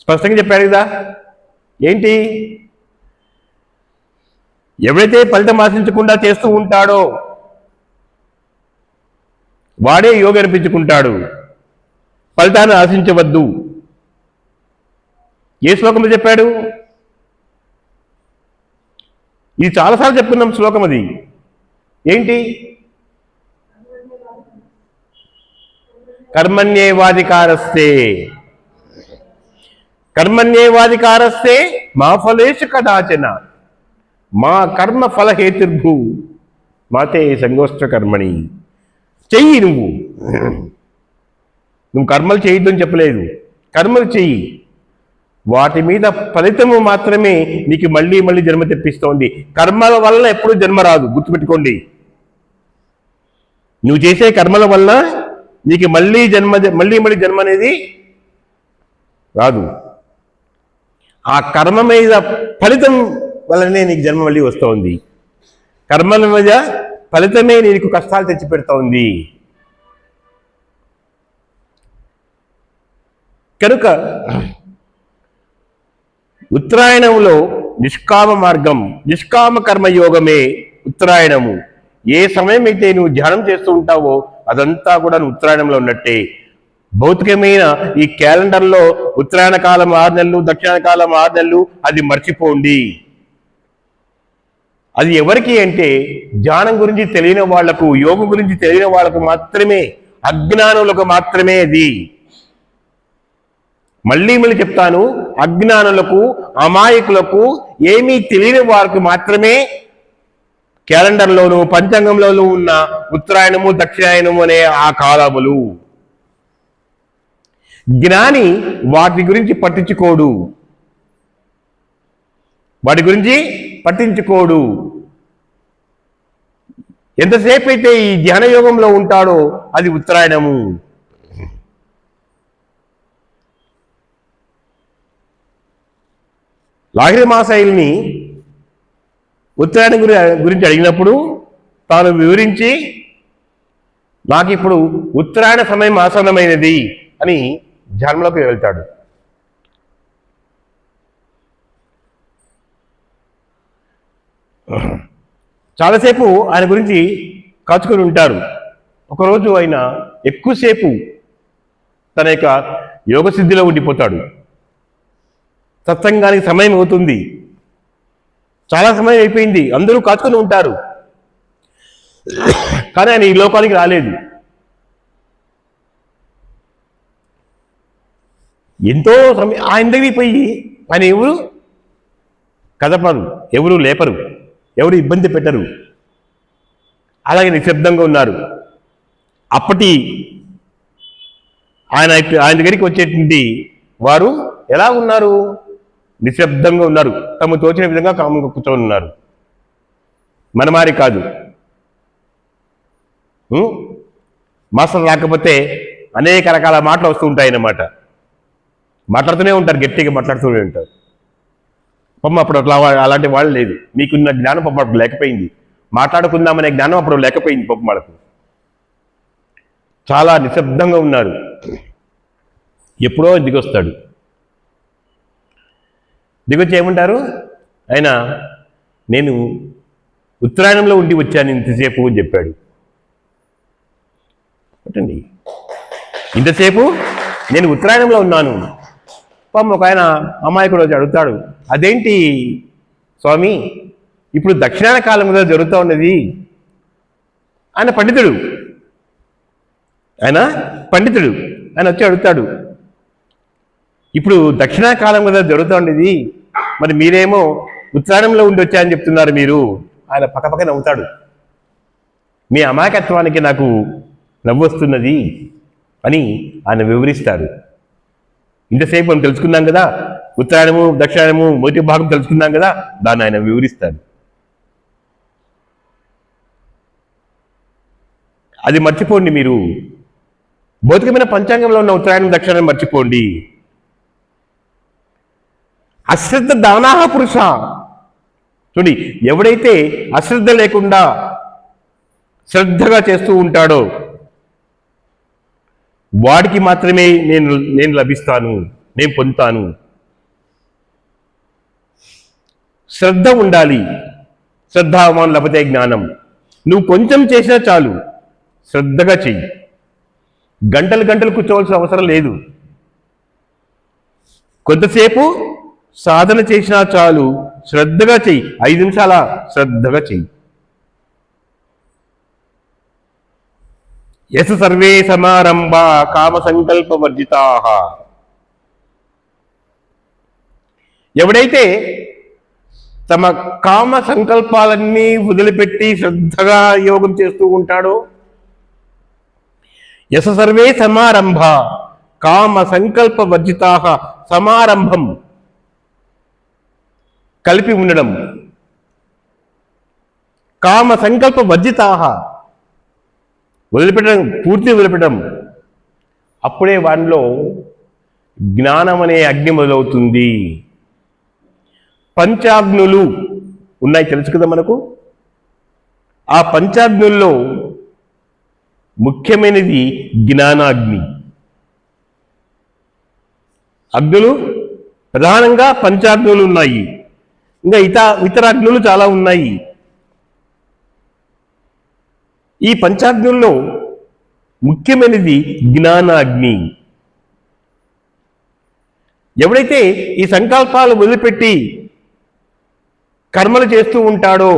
స్పష్టంగా చెప్పాడు కదా. ఏంటి? ఎవడైతే ఫలితం ఆశించకుండా చేస్తూ ఉంటాడో వాడే యోగి అనిపించుకుంటాడు ఫలితాన్ని ఆశించవద్దు. ఏ శ్లోకంలో చెప్పాడు? ఇది చాలాసార్లు చెప్పుకున్నాం శ్లోకం అది. ఏంటి? కర్మణ్యేవాధికారస్తే. కర్మణ్యేవాధికారస్తే మా ఫలేషు కదాచన. మా కర్మ ఫలహేతుర్భూ. మాతే సంగోష్ట కర్మణి. చెయ్యి నువ్వు. నువ్వు కర్మలు చేయొద్దు అని చెప్పలేదు. కర్మలు చెయ్యి. వాటి మీద ఫలితము మాత్రమే నీకు మళ్ళీ మళ్ళీ జన్మ తెప్పిస్తోంది. కర్మల వల్ల ఎప్పుడూ జన్మ రాదు. గుర్తుపెట్టుకోండి. నువ్వు చేసే కర్మల వల్ల నీకు మళ్ళీ జన్మ మళ్ళీ మళ్ళీ జన్మ అనేది రాదు. ఆ కర్మ మీద ఫలితం వల్లనే నీకు జన్మ మళ్ళీ వస్తోంది. కర్మల మీద ఫలితమే నీకు కష్టాలు తెచ్చి పెడుతోంది. కనుక ఉత్తరాయణంలో నిష్కామ మార్గం నిష్కామ కర్మయోగమే ఉత్తరాయణము. ఏ సమయం అయితే నువ్వు ధ్యానం చేస్తూ ఉంటావో అదంతా కూడా నువ్వు ఉత్తరాయణంలో ఉన్నట్టే. భౌతికమైన ఈ క్యాలెండర్లో ఉత్తరాయణ కాలం ఆరు నెలలు దక్షిణ కాలం ఆరు నెలలు అది మర్చిపోండి. అది ఎవరికి అంటే ధ్యానం గురించి తెలియని వాళ్ళకు యోగం గురించి తెలియని వాళ్ళకు మాత్రమే అజ్ఞానులకు మాత్రమే అది. మళ్ళీ మళ్ళీ చెప్తాను అజ్ఞానులకు అమాయకులకు ఏమీ తెలియని వారికి మాత్రమే క్యాలెండర్లోను పంచాంగంలోనూ ఉన్న ఉత్తరాయణము దక్షిణాయనము అనే ఆ కాలములు. జ్ఞాని వాటి గురించి పట్టించుకోడు. వాటి గురించి పట్టించుకోడు. ఎంతసేపు అయితే ఈ ధ్యాన యోగంలో ఉంటాడో అది ఉత్తరాయణము. లాహిరి మాసాయిల్ని ఉత్తరాయణ గురి గురించి అడిగినప్పుడు తాను వివరించి నాకు ఇప్పుడు ఉత్తరాయణ సమయం ఆసన్నమైనది అని జన్మలోకి వెళ్తాడు. చాలాసేపు ఆయన గురించి కాచుకొని ఉంటారు. ఒకరోజు ఆయన ఎక్కువసేపు తన యొక్క యోగ సిద్ధిలో ఉండిపోతాడు. సత్సంగానికి సమయం అవుతుంది. చాలా సమయం అయిపోయింది. అందరూ కాచుకొని ఉంటారు. కానీ ఆయన ఈ లోకానికి రాలేదు. ఎంతో సమయం ఆయన దగ్గరికి పోయి ఆయన ఎవరు? కదపరు. ఎవరు? లేపరు. ఎవరు? ఇబ్బంది పెట్టరు. అలాగే నిశ్శబ్దంగా ఉన్నారు. అప్పటి ఆయన ఆయన దగ్గరికి వచ్చేటువంటి వారు ఎలా ఉన్నారు? నిశ్శబ్దంగా ఉన్నారు. తమ తోచిన విధంగా కామంగా కూర్చొని ఉన్నారు. మనమారి కాదు. మాస్టర్ రాకపోతే అనేక రకాల మాటలు వస్తూ ఉంటాయి అన్నమాట మాట్లాడుతూనే ఉంటారు గట్టిగా మాట్లాడుతూనే ఉంటారు. పాపం అప్పుడు అట్లా అలాంటి వాళ్ళు లేదు. మీకున్న జ్ఞానం పాపం అప్పుడు లేకపోయింది. మాట్లాడుకుందామనే జ్ఞానం అప్పుడు లేకపోయింది పాపం వాళ్ళకు. చాలా నిశ్శబ్దంగా ఉన్నారు. ఎప్పుడో దిగొస్తాడు. దిగొచ్చి ఏమంటారు? ఆయన నేను ఉత్తరాయణంలో ఉండి వచ్చాను ఇంతసేపు అని చెప్పాడు. పెట్టండి. ఇంతసేపు నేను ఉత్తరాయణంలో ఉన్నాను. పాపం ఒక ఆయన అమాయకుడు వచ్చి అడుగుతాడు అదేంటి స్వామి ఇప్పుడు దక్షిణాయన కాలం మీద జరుగుతూ ఉన్నది? ఆయన పండితుడు. ఆయన పండితుడు. ఆయన వచ్చి అడుగుతాడు ఇప్పుడు దక్షిణా కాలం కదా జరుగుతూ ఉండేది మరి మీరేమో ఉత్తరాయణంలో ఉండి వచ్చాయని చెప్తున్నారు మీరు. ఆయన పక్కపక్క నవ్వుతాడు మీ అమాయకత్వానికి నాకు నవ్వు వస్తున్నది అని ఆయన వివరిస్తాడు. ఇంతసేపు మనం తెలుసుకున్నాం కదా. ఉత్తరాయణము దక్షిణాయనము మొదటి భాగం తెలుసుకున్నాం కదా. దాన్ని ఆయన వివరిస్తాడు. అది మర్చిపోండి మీరు. భౌతికమైన పంచాంగంలో ఉన్న ఉత్తరాయణం దక్షిణాయనం మర్చిపోండి. అశ్రద్ధ దానాహ పురుష. చూడండి ఎవడైతే అశ్రద్ధ లేకుండా శ్రద్ధగా చేస్తూ ఉంటాడో వాడికి మాత్రమే నేను నేను లభిస్తాను నేను పొందుతాను. శ్రద్ధ ఉండాలి. శ్రద్ధావమానం లేకపోతే జ్ఞానం. నువ్వు కొంచెం చేసినా చాలు. శ్రద్ధగా చెయ్యి. గంటలు గంటలు కూర్చోవలసిన అవసరం లేదు. కొంతసేపు సాధన చేసినా చాలు. శ్రద్ధగా చెయ్యి. ఐదు నిమిషాల శ్రద్ధగా చెయ్యి. యశ సర్వే సమారంభ కామ సంకల్ప వర్జితా ఎవడైతే తమ కామ సంకల్పాలన్నీ వదిలిపెట్టి శ్రద్ధగా యోగం చేస్తూ ఉంటాడో యశ సర్వే సమారంభ కామ సంకల్ప వర్జితా సమారంభం కలిపి ఉండడం. కామ సంకల్ప వర్జితా వదిలిపెట్టడం పూర్తి వదిలిపెట్టడం. అప్పుడే వాళ్ళలో జ్ఞానం అనే అగ్ని మొదలవుతుంది. పంచాగ్నులు ఉన్నాయి తెలుసు కదా మనకు? ఆ పంచాగ్నుల్లో ముఖ్యమైనది జ్ఞానాగ్ని. అగ్నులు ప్రధానంగా పంచాగ్నులు ఉన్నాయి. ఇంకా ఇత ఇతర అగ్నులు చాలా ఉన్నాయి. ఈ పంచాగ్నుల్లో ముఖ్యమైనది జ్ఞానాగ్ని. ఎవడైతే ఈ సంకల్పాలు వదిలిపెట్టి కర్మలు చేస్తూ ఉంటాడో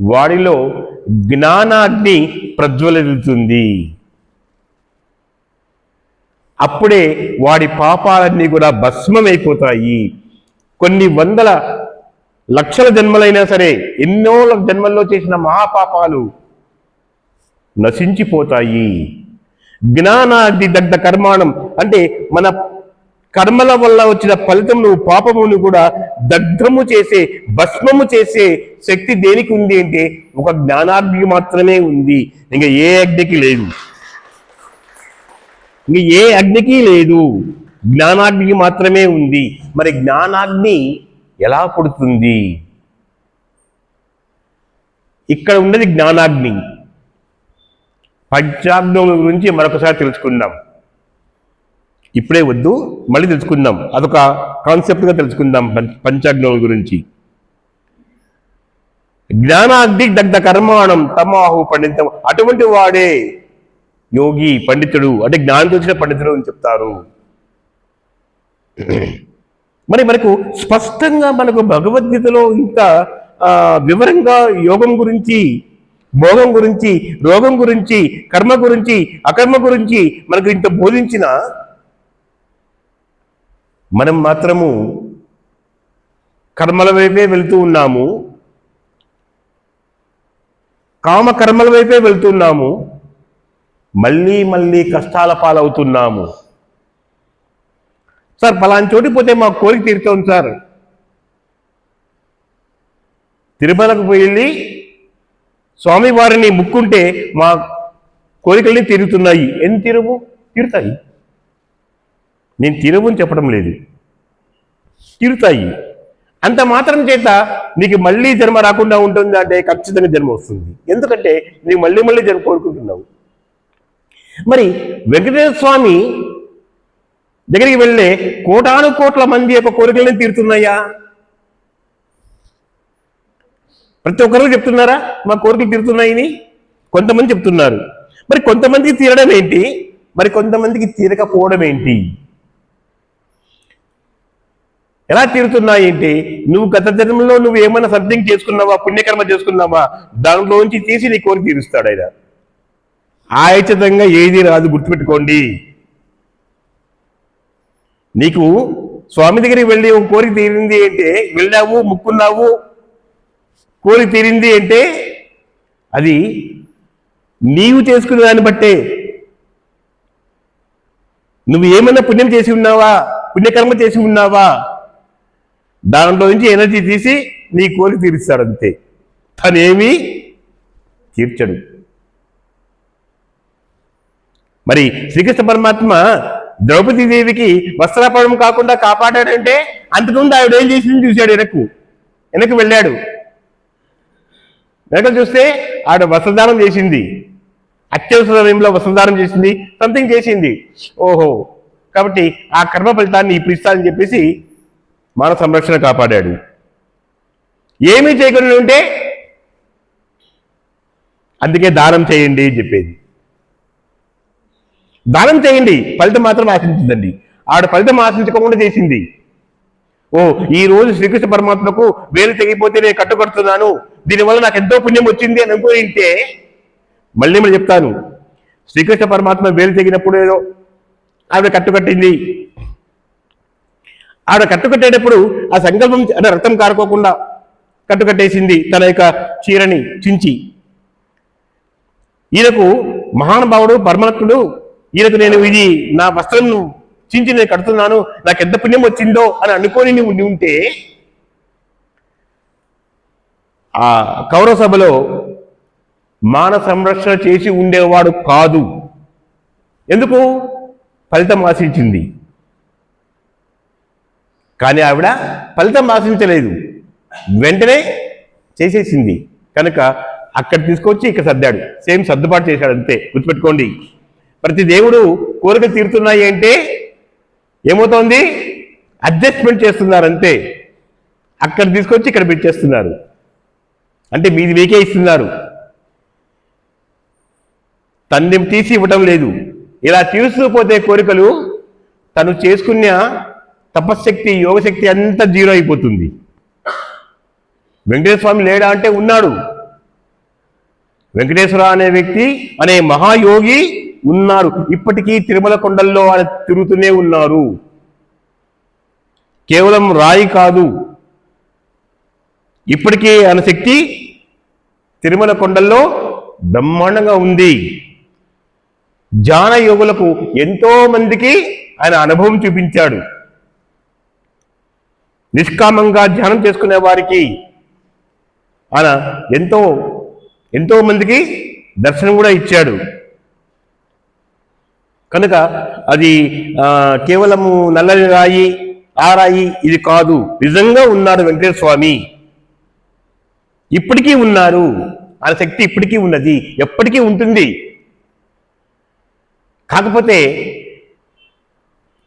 వాడిలో జ్ఞానాగ్ని ప్రజ్వలిస్తుంది అప్పుడే వాడి పాపాలన్నీ కూడా భస్మమైపోతాయి. కొన్ని వందల లక్షల జన్మలైనా సరే ఎన్నో జన్మల్లో చేసిన మహాపాపాలు నశించిపోతాయి. జ్ఞానాది దగ్ధ కర్మాణం అంటే మన కర్మల వల్ల వచ్చిన ఫలితం పాపమును కూడా దగ్ధము చేసే భస్మము చేసే శక్తి దేనికి ఉంది అంటే ఒక జ్ఞానాగ్ని మాత్రమే ఉంది. ఇంకా ఏ అగ్నికి లేదు. ఇంక ఏ అగ్నికి లేదు. జ్ఞానాగ్ని మాత్రమే ఉంది. మరి జ్ఞానాగ్ని ఎలా పుడుతుంది? ఇక్కడ ఉన్నది జ్ఞానాగ్ని. పంచాగ్నముల గురించి మరొకసారి తెలుసుకుందాం. ఇప్పుడే వద్దు మళ్ళీ తెలుసుకుందాం. అదొక కాన్సెప్ట్గా తెలుసుకుందాం పంచాగ్నముల గురించి. జ్ఞానాగ్ని దగ్ధ కర్మాణం తమాహు పండితం అటువంటి వాడే యోగి పండితుడు. అంటే జ్ఞానం తెలిసిన పండితుడు అని చెప్తారు. మరి మనకు స్పష్టంగా మనకు భగవద్గీతలో ఇంకా వివరంగా యోగం గురించి భోగం గురించి రోగం గురించి కర్మ గురించి అకర్మ గురించి మనకు ఇంత బోధించిన మనం మాత్రము కర్మల వైపే వెళుతూ ఉన్నాము. కామ కర్మల వైపే వెళ్తున్నాము మళ్ళీ మళ్ళీ కష్టాల పాలవుతున్నాము. సార్ పలాని చోటికి పోతే మా కోరిక తీరుతోంది సార్. తిరుమలకు వెళ్ళి స్వామివారిని ముక్కుంటే మా కోరికల్ని తీరుతున్నాయి. ఎన్ని తీరువు తీరుతాయి. నేను తీరవు చెప్పడం లేదు. తీరుతాయి. అంత మాత్రం చేత నీకు మళ్ళీ జన్మ రాకుండా ఉంటుంది అంటే ఖచ్చితంగా జన్మ వస్తుంది. ఎందుకంటే నీకు మళ్ళీ మళ్ళీ జన్మ కోరుకుంటున్నావు. మరి వెంకటేశ్వర స్వామి దగ్గరికి వెళ్ళే కోటాను కోట్ల మంది యొక్క కోరికలను తీరుతున్నాయా? ప్రతి ఒక్కరు చెప్తున్నారా? మా కోరికలు తీరుతున్నాయని? కొంతమంది చెప్తున్నారు. మరి కొంతమందికి తీరడం ఏంటి? మరి కొంతమందికి తీరకపోవడం ఏంటి? ఎలా తీరుతున్నాయేంటి నువ్వు గత జన్మలో నువ్వు ఏమైనా సంథింగ్ చేసుకున్నావా? పుణ్యకర్మ చేసుకున్నావా? దానిలోంచి తీసి నీ కోరిక తీరుస్తాడు ఆయన. ఆయుచితంగా ఏది రాదు గుర్తుపెట్టుకోండి. నీకు స్వామి దగ్గరికి వెళ్ళి ఒక కోరిక తీరింది అంటే వెళ్ళావు ముక్కున్నావు కోరిక తీరింది అంటే అది నీవు చేసుకున్న దాన్ని బట్టే. నువ్వు ఏమైనా పుణ్యం చేసి ఉన్నావా? పుణ్యకర్మ చేసి ఉన్నావా? దాంట్లో నుంచి ఎనర్జీ తీసి నీ కోరిక తీరుస్తాడు అంతే తనేమీ తీర్చడు. మరి శ్రీకృష్ణ పరమాత్మ ద్రౌపది దేవికి వస్త్రాపడం కాకుండా కాపాడాడంటే అంతకుముందు ఆవిడ ఏం చేసింది చూశాడు వెనక్కు. వెనక్కి వెళ్ళాడు. వెనక చూస్తే ఆవిడ వస్త్రదానం చేసింది. అత్యవసర సమయంలో వస్త్రదానం చేసింది. సంథింగ్ చేసింది. ఓహో. కాబట్టి ఆ కర్మ ఫలితాన్ని ఇప్పుడు ఇస్తానని చెప్పేసి మానవ సంరక్షణ కాపాడాడు. ఏమీ చేయకుండా ఉంటే అందుకే దానం చేయండి అని చెప్పేది. దానం చేయండి. ఫలితం మాత్రం ఆశించదండి. ఆవిడ ఫలితం ఆశించకుండా చేసింది. ఓ ఈ రోజు శ్రీకృష్ణ పరమాత్మకు వేలు తెగిపోతే నేను కట్టుకడుతున్నాను. దీనివల్ల నాకు ఎంతో పుణ్యం వచ్చింది అని అనుకుంటే మళ్ళీ మళ్ళీ చెప్తాను. శ్రీకృష్ణ పరమాత్మ వేలు తెగినప్పుడు ఏదో ఆవిడ కట్టుకట్టింది. ఆవిడ కట్టుకట్టేటప్పుడు ఆ సంకల్పం అంటే రక్తం కారుకోకుండా కట్టుకట్టేసింది తన యొక్క చీరని చించి. ఈయనకు మహానుభావుడు పరమాత్ముడు ఈయనకు నేను ఇది నా వస్త్రం చించి నేను కడుతున్నాను నాకు ఎంత పుణ్యం వచ్చిందో అని అనుకొని నువ్వు ఉండి ఉంటే ఆ కౌరవ సభలో మాన సంరక్షణ చేసి ఉండేవాడు కాదు. ఎందుకు? ఫలితం ఆశించింది. కానీ ఆవిడ ఫలితం ఆశించలేదు. వెంటనే చేసేసింది. కనుక అక్కడ తీసుకొచ్చి ఇక్కడ సర్దాడు. సేమ్ సర్దుబాటు చేశాడు అంతే. గుర్తుపెట్టుకోండి. ప్రతి దేవుడు కోరిక తీరుతున్నాయి అంటే ఏమవుతోంది? అడ్జస్ట్మెంట్ చేస్తున్నారు అంతే. అక్కడ తీసుకొచ్చి ఇక్కడ పెట్టేస్తున్నారు. అంటే మీది మీకే ఇస్తున్నారు. తన్ని తీసి ఇవ్వటం లేదు. ఇలా తీరుస్తూ కోరికలు తను చేసుకున్న తపశ్శక్తి యోగశక్తి అంతా జీరో అయిపోతుంది. వెంకటేశ్వర స్వామి లేడా అంటే ఉన్నాడు. వెంకటేశ్వర అనే వ్యక్తి అనే మహాయోగి ఉన్నారు. ఇప్పటికీ తిరుమల కొండల్లో ఆయన తిరుగుతూనే ఉన్నారు. కేవలం రాయి కాదు. ఇప్పటికీ ఆయన శక్తి తిరుమల కొండల్లో బ్రహ్మాండంగా ఉంది. జాన యోగులకు ఎంతో మందికి ఆయన అనుభవం చూపించాడు. నిష్కామంగా ధ్యానం చేసుకునే వారికి ఆయన ఎంతో ఎంతో మందికి దర్శనం కూడా ఇచ్చాడు. కనుక అది కేవలము నల్లని రాయి ఆ రాయి ఇది కాదు. నిజంగా ఉన్నాడు వెంకటేశ్వర స్వామి ఇప్పటికీ ఉన్నారు. ఆ శక్తి ఇప్పటికీ ఉన్నది. ఎప్పటికీ ఉంటుంది. కాకపోతే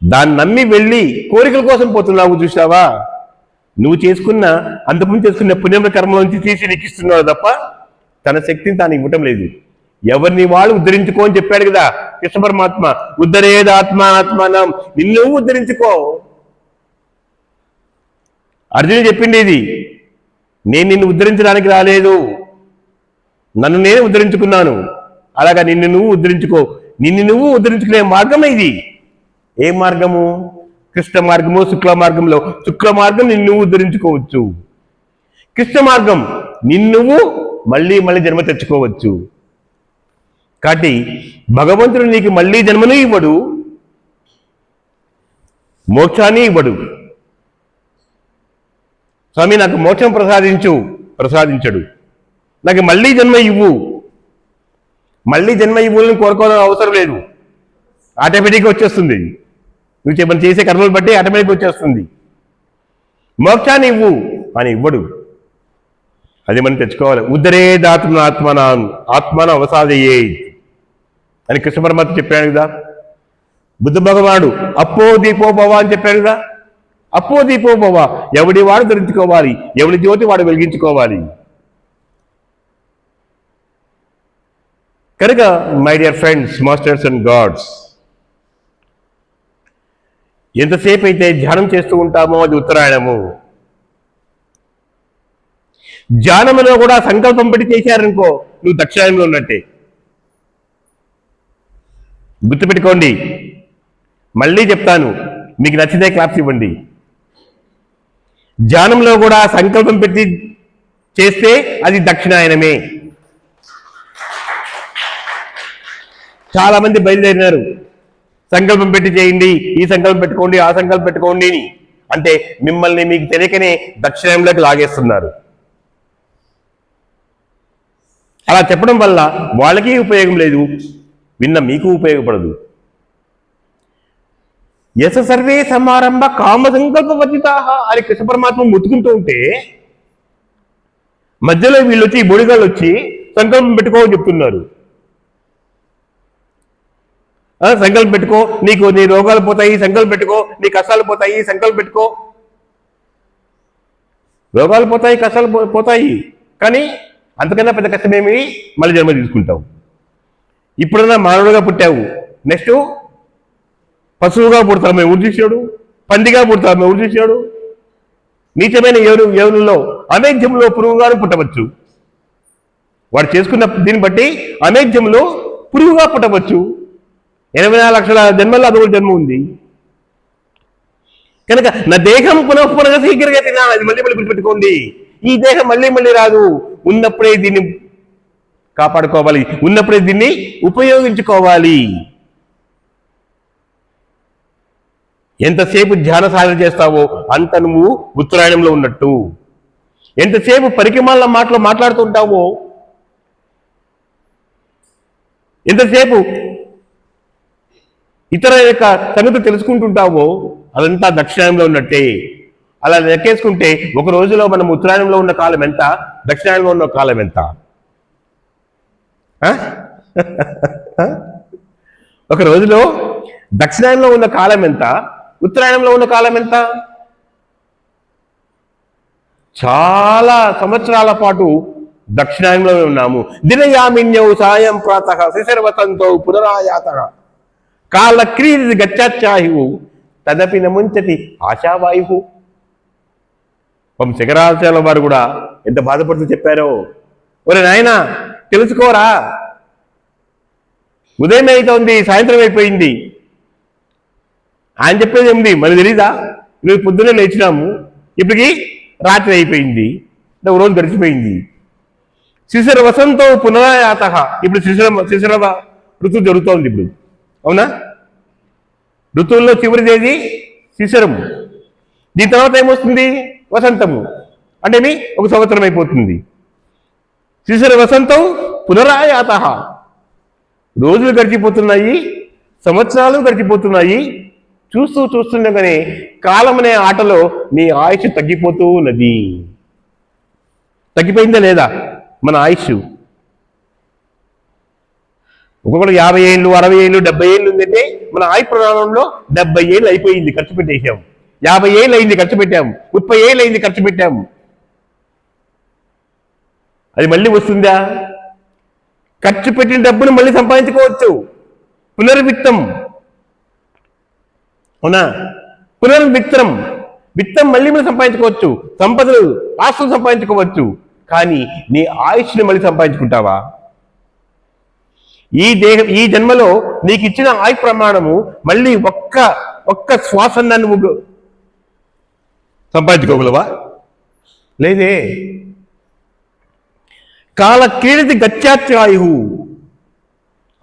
దాన్ని నమ్మి వెళ్ళి కోరికల కోసం పోతున్నావు చూసావా నువ్వు చేసుకున్న అంతకుముందు చేసుకున్న పుణ్యముల కర్మ నుంచి తీసి నెక్కిస్తున్నావు తప్ప తన శక్తిని తాను ఇవ్వటం లేదు. ఎవరిని వాళ్ళు ఉద్ధరించుకో అని చెప్పాడు కదా. కృష్ణ పరమాత్మ. ఉద్ధరేది ఆత్మానాత్మానం నిన్ను నువ్వు ఉద్ధరించుకో. అర్జునుడు చెప్పింది ఇది. నేను నిన్ను ఉద్ధరించడానికి రాలేదు. నన్ను నేను ఉద్ధరించుకున్నాను. అలాగా నిన్ను నువ్వు ఉద్ధరించుకో. నిన్ను నువ్వు ఉద్ధరించుకునే మార్గం ఇది. ఏ మార్గము? కృష్ణ మార్గము శుక్ల మార్గంలో. శుక్ల మార్గం నిన్ను నువ్వు ఉద్ధరించుకోవచ్చు. కృష్ణ మార్గం నిన్ను నువ్వు మళ్ళీ మళ్ళీ జన్మ తెచ్చుకోవచ్చు. కాబట్టి భగవంతుడు నీకు మళ్ళీ జన్మను ఇవ్వడు మోక్షాన్ని ఇవ్వడు. స్వామి నాకు మోక్షం ప్రసాదించు ప్రసాదించడు. నాకు మళ్ళీ జన్మ ఇవ్వు. మళ్ళీ జన్మ ఇవ్వాలని కోరుకోవడం అవసరం లేదు. ఆటోమేటిక్గా వచ్చేస్తుంది. నువ్వు చెప్పని చేసే కర్మలు బట్టి ఆటోమేటిక్గా వచ్చేస్తుంది. మోక్షాన్ని ఇవ్వు అని ఇవ్వడు. అది మనం తెచ్చుకోవాలి. ఉద్ధరేదాత్మ ఆత్మనాన్ ఆత్మను అవసాదయ్యే అని కృష్ణ పరమాత్మ చెప్పాడు కదా. బుద్ధ భగవానుడు అప్పో దీపోభవ అని చెప్పాడు కదా. అప్పో దీపోభవ ఎవడి వాడు ధరించుకోవాలి? ఎవడి జ్యోతి వాడు వెలిగించుకోవాలి? కనుక my dear friends masters and gods ఎంతసేపు అయితే ధ్యానం చేస్తూ ఉంటామో అది ఉత్తరాయణము. ధ్యానంలో కూడా సంకల్పం పెట్టి చేశారనుకో నువ్వు దక్షిణాయనంలో ఉన్నట్టే. గుర్తుపెట్టుకోండి. మళ్ళీ చెప్తాను మీకు నచ్చితే క్లాప్స్ ఇవ్వండి. ధ్యానంలో కూడా సంకల్పం పెట్టి చేస్తే అది దక్షిణాయనమే. చాలా మంది బయలుదేరినారు. సంకల్పం పెట్టి చేయండి ఈ సంకల్పం పెట్టుకోండి ఆ సంకల్పం పెట్టుకోండి అని. అంటే మిమ్మల్ని మీకు తెలియకనే దక్షిణంలోకి లాగేస్తున్నారు. అలా చెప్పడం వల్ల వాళ్ళకి ఉపయోగం లేదు. విన్న మీకు ఉపయోగపడదు. యశ సర్వే సమారంభ కామ సంకల్ప వర్జితాహ అని కృష్ణ పరమాత్మ ముట్టుకుంటూ ఉంటే మధ్యలో వీళ్ళు వచ్చి బొడిగాళ్ళు వచ్చి సంకల్పం పెట్టుకోమని చెప్తున్నారు. సంకల్పం పెట్టుకో నీకు నీ రోగాలు పోతాయి సంకల్పం పెట్టుకో నీ కష్టాలు పోతాయి సంకల్పం పెట్టుకో. రోగాలు పోతాయి కష్టాలు పో- పోతాయి కానీ అంతకన్నా పెద్ద కష్టమేమి? మళ్ళీ జన్మ తీసుకుంటావు. ఇప్పుడన్నా మానవుడిగా పుట్టావు. నెక్స్ట్ పశువుగా పుడతామే ఎవరు చూసాడు పందిగా పుడతామే ఎవరు చూసాడు నీచమైన ఎవరు ఎవరిలో అమేధ్యంలో పురుగుగాను పుట్టవచ్చు. వాడు చేసుకున్న దీన్ని బట్టి అమేధ్యంలో పురుగుగా పుట్టవచ్చు. ఎనభై నాలుగు లక్షల జన్మల్లో అదొక జన్మ ఉంది. కనుక నా దేహం పునఃపునగ శీఘ్రంగా తినా అది మళ్ళీ మళ్ళీ గుర్తుపెట్టుకోండి. ఈ దేహం మళ్ళీ మళ్ళీ రాదు. ఉన్నప్పుడే దీన్ని కాపాడుకోవాలి. ఉన్నప్పుడే దీన్ని ఉపయోగించుకోవాలి. ఎంతసేపు ధ్యాన సాధన చేస్తావో అంత నువ్వు ఉత్తరాయణంలో ఉన్నట్టు. ఎంతసేపు పరికమాల మాటలు మాట్లాడుతుంటావో ఎంతసేపు ఇతర యొక్క సంగతి తెలుసుకుంటుంటావో అదంతా దక్షిణాయంలో ఉన్నట్టే. అలా లెక్కేసుకుంటే ఒక రోజులో మనం ఉత్తరాయణంలో ఉన్న కాలం ఎంత? దక్షిణాయంలో ఉన్న కాలం ఎంత? ఒక రోజులో దక్షిణాయనంలో ఉన్న కాలం ఎంత? ఉత్తరాయణంలో ఉన్న కాలం ఎంత? చాలా సంవత్సరాల పాటు దక్షిణాయనంలో ఉన్నాము. దినయామిన్యౌ సాయం ప్రాత శిశర్వతంతో పునరాయాత. కాల క్రీడి తదపి నముంచతి ఆశావాయువు. పం శంకరాచార్యుల వారు కూడా ఎంత బాధపడుతూ చెప్పారో? ఒరే నాయనా తెలుసుకోరా? ఉదయం అవుతోంది సాయంత్రం అయిపోయింది. ఆయన చెప్పేది ఏమిటి మరి తెలీదా? నువ్వు పొద్దున్నే లేచినాము. ఇప్పటికి రాత్రి అయిపోయింది. అంటే ఒక రోజు గడిచిపోయింది. శిశిర వసంతో పునరాయాత. ఇప్పుడు శిశిర శిశిర ఋతువు జరుగుతోంది ఇప్పుడు. అవునా? ఋతువుల్లో చివరిదేది శిశిరము. దీని తర్వాత ఏమొస్తుంది? వసంతము. అంటే మీ ఒక సంవత్సరం అయిపోతుంది. శిశిర వసంతం పునరాయాత. రోజులు గడిచిపోతున్నాయి సంవత్సరాలు గడిచిపోతున్నాయి. చూస్తూ చూస్తుండగానే కాలం అనే ఆటలో నీ ఆయుష్ తగ్గిపోతూ ఉన్నది. తగ్గిపోయిందా లేదా? మన ఆయుష్. ఒక్కొక్కరు యాభై ఏళ్ళు అరవై ఏళ్ళు డెబ్బై ఏళ్ళు ఉందంటే మన ఆయు ప్రయాణంలో డెబ్బై ఏళ్ళు అయిపోయింది ఖర్చు పెట్టేశాం. యాభై ఏళ్ళు అయింది ఖర్చు పెట్టాం. ముప్పై ఏళ్ళు అయింది ఖర్చు పెట్టాం. అది మళ్ళీ వస్తుందా? ఖర్చు పెట్టిన డబ్బును మళ్ళీ సంపాదించుకోవచ్చు. పునర్విత్తం. అవునా? పునర్విత్తం విత్తం మళ్ళీ మళ్ళీ సంపాదించుకోవచ్చు. సంపదలు ఆస్తులు సంపాదించుకోవచ్చు. కానీ నీ ఆయుష్ని మళ్ళీ సంపాదించుకుంటావా? ఈ దేహం ఈ జన్మలో నీకు ఇచ్చిన ఆయు ప్రమాణము మళ్ళీ ఒక్క ఒక్క శ్వాసన్న నువ్వు సంపాదించుకోగలవా? లేదే. కాల క్రీడితి గత్యాత్యాయు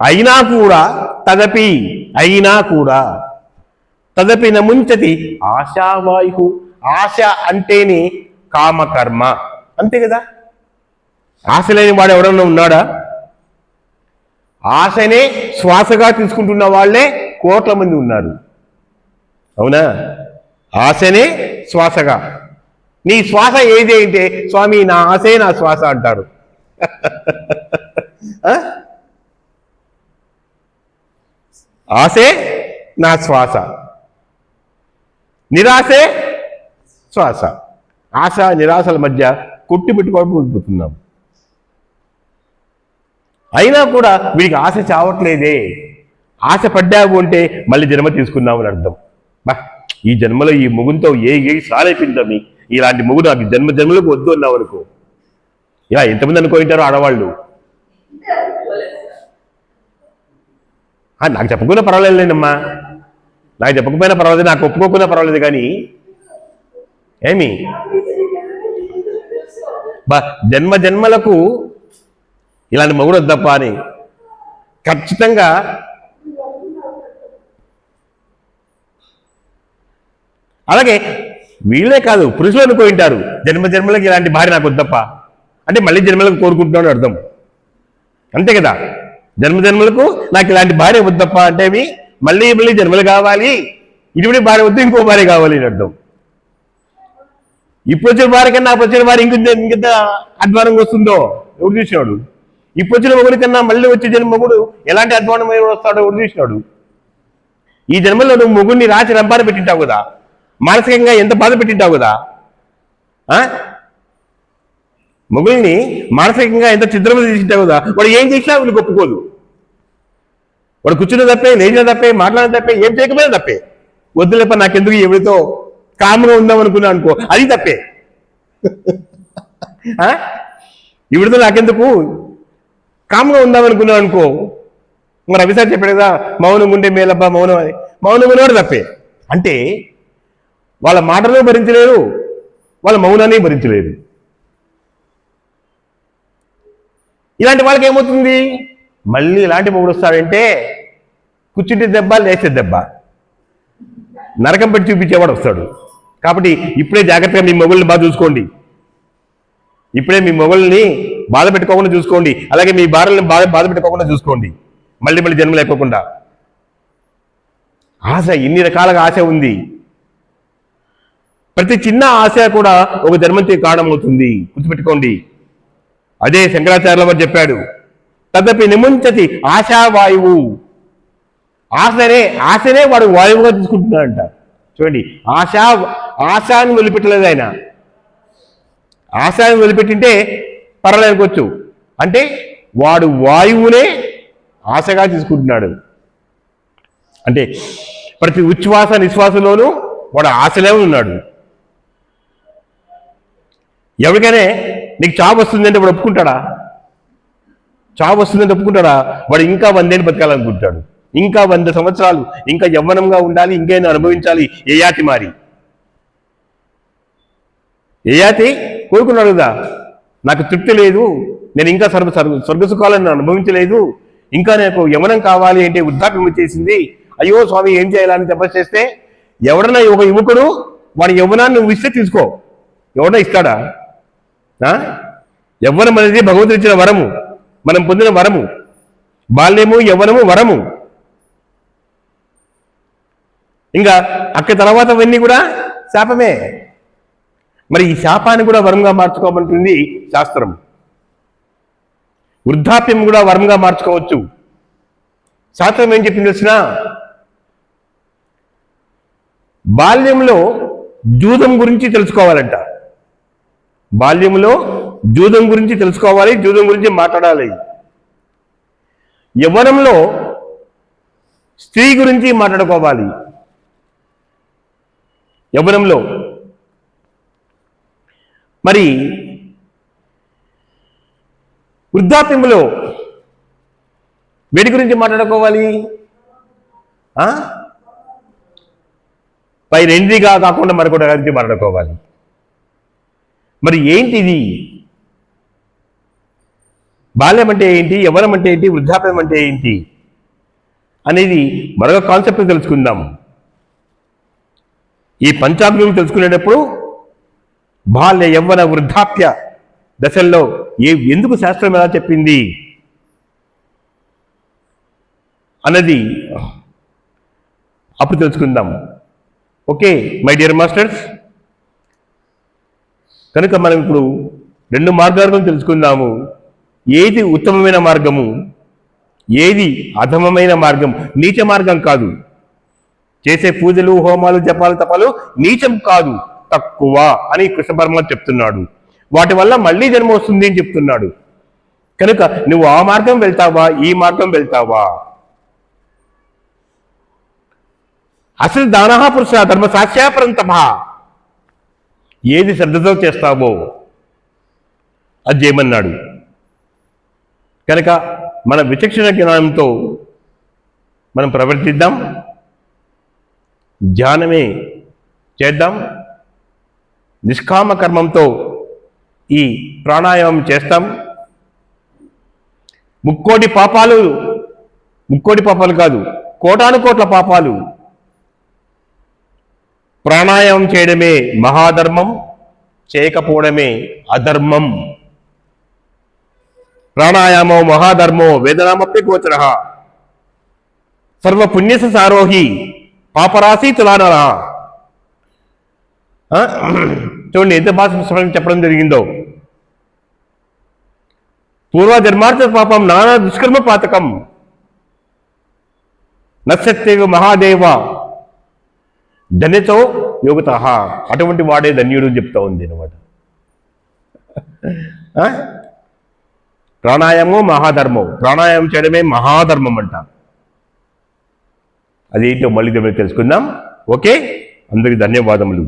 అయినా కూడా తదపి అయినా కూడా తదపి నముంచతి ఆశావాయు ఆశ అంటేనే కామకర్మ. అంతే కదా? ఆశ లేని వాడు ఎవడన్నా ఉన్నాడా? ఆశనే శ్వాసగా తీసుకుంటున్న వాళ్ళే కోట్ల మంది ఉన్నారు. అవునా? ఆశనే శ్వాసగా. నీ శ్వాస ఏది అంటే స్వామి నా ఆశే నా శ్వాస అంటారు. ఆశే? నా శ్వాస. నిరాశే? శ్వాస. ఆశ నిరాశల మధ్య కొట్టి పెట్టుకోవడం అయినా కూడా వీడికి ఆశ చావట్లేదే. ఆశ పడ్డావు అంటే మళ్ళీ జన్మ తీసుకున్నావు అని అర్థం. బా ఈ జన్మలో ఈ ముగుంతో ఏ ఏ సాలైపోయిందని ఇలాంటి ముగు నాకు జన్మ జన్మలకు వద్దు అన్నావు అనుకో. ఇలా ఎంతమంది అనుకుంటారు ఆడవాళ్ళు. నాకు చెప్పకుండా పర్వాలేదులేనమ్మా నాకు చెప్పకపోయినా పర్వాలేదు నాకు ఒప్పుకోకుండా పర్వాలేదు కానీ. ఏమి? బా జన్మ జన్మలకు ఇలాంటి మొగుడు వద్దప్ప అని. ఖచ్చితంగా అలాగే వీళ్ళే కాదు పురుషులు అనుకుంటారు జన్మ జన్మలకు ఇలాంటి భార్య నాకు వద్దప్ప. అంటే మళ్ళీ జన్మలకు కోరుకుంటున్నాడు అర్థం. అంతే కదా? జన్మ జన్మలకు నాకు ఇలాంటి భార్య వద్దప్ప అంటే అవి మళ్ళీ మళ్ళీ జన్మలు కావాలి. ఇటువంటి భార్య వద్దు ఇంకో భార్య కావాలి అని అర్థం. ఇప్పుడు వచ్చిన భార్య కన్నా అప్పుడు వచ్చిన భార్య ఇంకొంత ఇంకెంత అధ్వానంగా వస్తుందో? ఎవరు చూసినాడు? ఇప్పుడు వచ్చిన మొగుడి కన్నా మళ్ళీ వచ్చే జన్మ మొగుడు ఎలాంటి అధ్వానమైన వస్తాడో ఎవరు చూసినాడు? ఈ జన్మలో నువ్వు మొగుడిని రాచి రంపాన పెట్టింటావు కదా? మానసికంగా ఎంత బాధ పెట్టింటావు కదా? ఆ? మొగుల్ని మానసికంగా ఎంత చిత్రము తీసింటావు కదా వాడు ఏం చేసినా వీళ్ళు ఒప్పుకోదు. వాడు కూర్చున్న తప్పే లేచిన తప్పే మాట్లాడిన తప్పే ఏం చేయకపోయినా తప్పే. వద్దులేప నాకెందుకు ఎవరితో కామ్గా ఉందాం అనుకున్నా అనుకో అది తప్పే. ఆ? నాకెందుకు? కామ్గా ఉందాం అనుకున్నా అనుకో. మరి రవిసారి చెప్పాడు కదా మౌనం ఉండే మేలబ్బా మౌనం అని. మౌనం ఉన్నవాడు తప్పే. అంటే వాళ్ళ మాటలు భరించలేరు వాళ్ళ మౌనాన్ని భరించలేరు. ఇలాంటి వాళ్ళకి ఏమవుతుంది? మళ్ళీ ఇలాంటి మొగుడు వస్తాడంటే కూర్చుంటే దెబ్బ లేచే దెబ్బ. నరకం పెట్టి చూపించేవాడు వస్తాడు. కాబట్టి ఇప్పుడే జాగ్రత్తగా మీ మొగుల్ని బాగా చూసుకోండి. ఇప్పుడే మీ మొగుల్ని బాధ పెట్టుకోకుండా చూసుకోండి. అలాగే మీ భార్యలను బాధ బాధ పెట్టుకోకుండా చూసుకోండి. మళ్ళీ మళ్ళీ జన్మ లేకోకుండా. ఆశ ఇన్ని రకాలుగా ఆశ ఉంది. ప్రతి చిన్న ఆశ కూడా ఒక జన్మంతి కారణమవుతుంది. గుర్తుపెట్టుకోండి. అదే శంకరాచార్యుల వారు చెప్పాడు తదపి నిముంచతి ఆశావాయువు ఆశనే ఆశనే వాడు వాయువుగా తీసుకుంటున్నాడంట. చూడండి ఆశ ఆశాన్ని వదిలిపెట్టలేదు ఆయన. ఆశాన్ని వదిలిపెట్టింటే పర్వాలేదుకోవచ్చు అంటే వాడు వాయువునే ఆశగా తీసుకుంటున్నాడు. అంటే ప్రతి ఉచ్ఛ్వాస నిశ్వాసంలోనూ వాడు ఆశలే ఉన్నాడు. ఎవరికైనా నీకు చావు వస్తుందంటే వాడు ఒప్పుకుంటాడా? చావు వస్తుందంటే ఒప్పుకుంటాడా? వాడు ఇంకా వందేళ్ళు బతకాలనుకుంటాడు. ఇంకా వంద సంవత్సరాలు ఇంకా యవ్వనంగా ఉండాలి ఇంకేనా అనుభవించాలి. ఏ యాతి మారి? ఏయాతి కోరుకున్నాడు కదా. నాకు తృప్తి లేదు. నేను ఇంకా సర్వ సర్వ స్వర్గ సుఖాలను అనుభవించలేదు. ఇంకా నాకు యవనం కావాలి అంటే వృద్ధాప్యం వచ్చేసింది. అయ్యో స్వామి ఏం చేయాలని తపస్సు చేస్తే ఎవడన్నా ఒక యువకుడు వాడి యవ్వనాన్ని నువ్వు ఇస్తే తీసుకో. ఎవడన్నా ఇస్తాడా? యవ్వనం అనేది భగవంతుడు ఇచ్చిన వరము. మనం పొందిన వరము. బాల్యము యవ్వనము వరము. ఇంకా అక్క తర్వాత అవన్నీ కూడా శాపమే. మరి ఈ శాపాన్ని కూడా వరంగా మార్చుకోమంటుంది శాస్త్రం. వృద్ధాప్యం కూడా వరంగా మార్చుకోవచ్చు. శాస్త్రం ఏం చెప్పింది తెలిసిన? బాల్యంలో జూదం గురించి తెలుసుకోవాలంట. బాల్యంలో జూదం గురించి తెలుసుకోవాలి జూదం గురించి మాట్లాడాలి. యవ్వనంలో స్త్రీ గురించి మాట్లాడుకోవాలి. యవ్వనంలో. మరి వృద్ధాప్యంలో వేడి గురించి మాట్లాడుకోవాలి? పై రెండిగా కాకుండా మరొకటి గురించి మాట్లాడుకోవాలి. మరి ఏంటిది? బాల్యం అంటే ఏంటి? యవ్వనం అంటే ఏంటి? వృద్ధాప్యం అంటే ఏంటి? అనేది మరొక కాన్సెప్ట్ తెలుసుకుందాం. ఈ పంచాగ్నులు తెలుసుకునేటప్పుడు బాల్య యవ్వన వృద్ధాప్య దశల్లో ఏ ఎందుకు శాస్త్రం ఎలా చెప్పింది? అన్నది అప్పుడు తెలుసుకుందాం. ఓకే మై డియర్ మాస్టర్స్ కనుక మనం ఇప్పుడు రెండు మార్గాలను తెలుసుకుందాము. ఏది ఉత్తమమైన మార్గము? ఏది అధమమైన మార్గం? నీచ మార్గం కాదు. చేసే పూజలు హోమాలు జపాలు తపాలు నీచం కాదు తక్కువ అని కృష్ణ చెప్తున్నాడు. వాటి వల్ల మళ్ళీ జన్మ వస్తుంది అని చెప్తున్నాడు. కనుక నువ్వు ఆ మార్గం వెళ్తావా ఈ మార్గం వెళ్తావా? అసలు దానహ పురుష ధర్మ సాక్ష్యాపరంతమా ఏది శ్రద్ధతో చేస్తామో అది చేయమన్నాడు. కనుక మన విచక్షణ జ్ఞానంతో మనం ప్రవర్తిద్దాం. ధ్యానమే చేద్దాం. నిష్కామ కర్మంతో ఈ ప్రాణాయామం చేస్తాం. ముక్కోటి పాపాలు ముక్కోటి పాపాలు కాదు కోటాను కోట్ల పాపాలు ప్రాణాయామం చేయడమే మహాధర్మం చేయకపోవడమే అధర్మం. ప్రాణాయామో మహాధర్మో వేదనామప్య గోచర. సర్వ పుణ్యస సారోహి పాపరాశి తులానర. చూడండి ఎంత భాష చెప్పడం జరిగిందో. పూర్వధర్మార్థ పాపం నానా దుష్కర్మ పాతకం. నశ్యత్యవ మహాదేవ ధన్యతో యోగత. అటువంటి వాడే ధన్యుడు అని చెప్తా ఉంది అనమాట ప్రాణాయామం మహాధర్మం. ప్రాణాయామం చేయడమే మహాధర్మం అంట. అదేంటో మళ్ళీ తెలుసుకుందాం ఓకే? అందరికి ధన్యవాదములు.